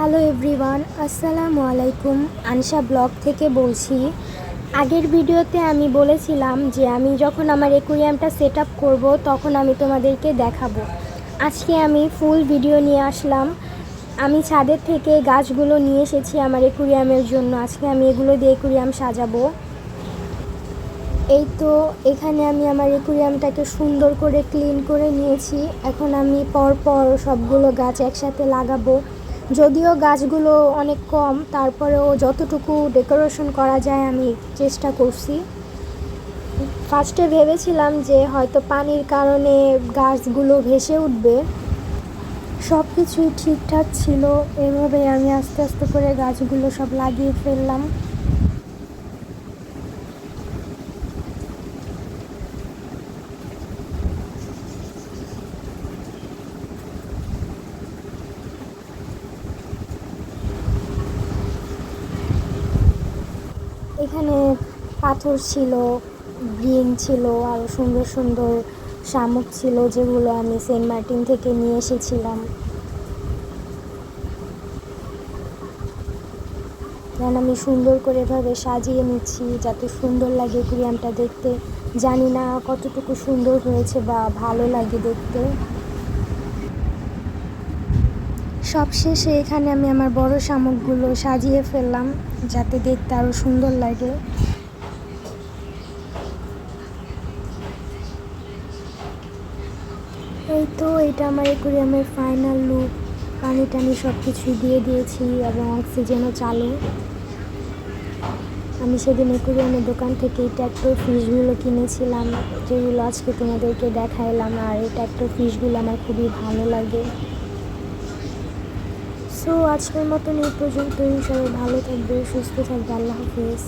Hello everyone আসসালামু আলাইকুম আনসা blog থেকে বলছি, আগের ভিডিওতে আমি বলেছিলাম যে আমি যখন আমার একুরিয়ামটা সেট আপ করব, তখন আমি তোমাদেরকে দেখাবো। আজকে আমি ফুল ভিডিও নিয়ে আসলাম। আমি ছাদের থেকে গাছগুলো নিয়ে এসেছি আমার একুরিয়ামের জন্য। আজকে আমি এগুলো দিয়ে একুরিয়াম সাজাবো। এই তো, এখানে আমি আমার একুরিয়ামটাকে সুন্দর করে ক্লিন করে নিয়েছি। এখন আমি পর পর সবগুলো গাছ একসাথে লাগাবো। যদিও গাছগুলো অনেক কম, তারপরেও যতটুকু ডেকোরেশন করা যায় আমি চেষ্টা করছি। ফার্স্টে ভেবেছিলাম যে হয়তো পানির কারণে গাছগুলো ভেসে উঠবে। সব কিছুই ঠিকঠাক ছিল এভাবে আমি আস্তে আস্তে করে গাছগুলো সব লাগিয়ে ফেললাম। এখানে পাথর ছিল গ্রিন ছিল আরও সুন্দর সুন্দর শামুক ছিল যেগুলো আমি সেন্ট মার্টিন থেকে নিয়ে এসেছিলাম। যেন আমি সুন্দর করে এভাবে সাজিয়ে নিচ্ছি, যাতে সুন্দর লাগে কুরিয়ামটা দেখতে। জানি না কতটুকু সুন্দর হয়েছে বা ভালো লাগে দেখতে। সবশেষে এখানে আমি আমার বড় শামুকগুলো সাজিয়ে ফেললাম, যাতে দেখতে আরও সুন্দর লাগে। এই তো, এটা আমার একুরিয়ামের ফাইনাল লুক পানি টানি সব কিছুই দিয়ে দিয়েছি এবং অক্সিজেনও চালু। আমি সেদিন একুরিয়ামের দোকান থেকে এই ট্র্যাক্টর ফিশগুলো কিনেছিলাম, যেগুলো আজকে তোমাদেরকে দেখাইলাম, আর এই ট্র্যাক্টর ফিশগুলো আমার খুবই ভালো লাগে। সো আজকের মতন এই পর্যন্তই। সবাই ভালো থাকবে সুস্থ থাকবে। আল্লাহ হাফিজ।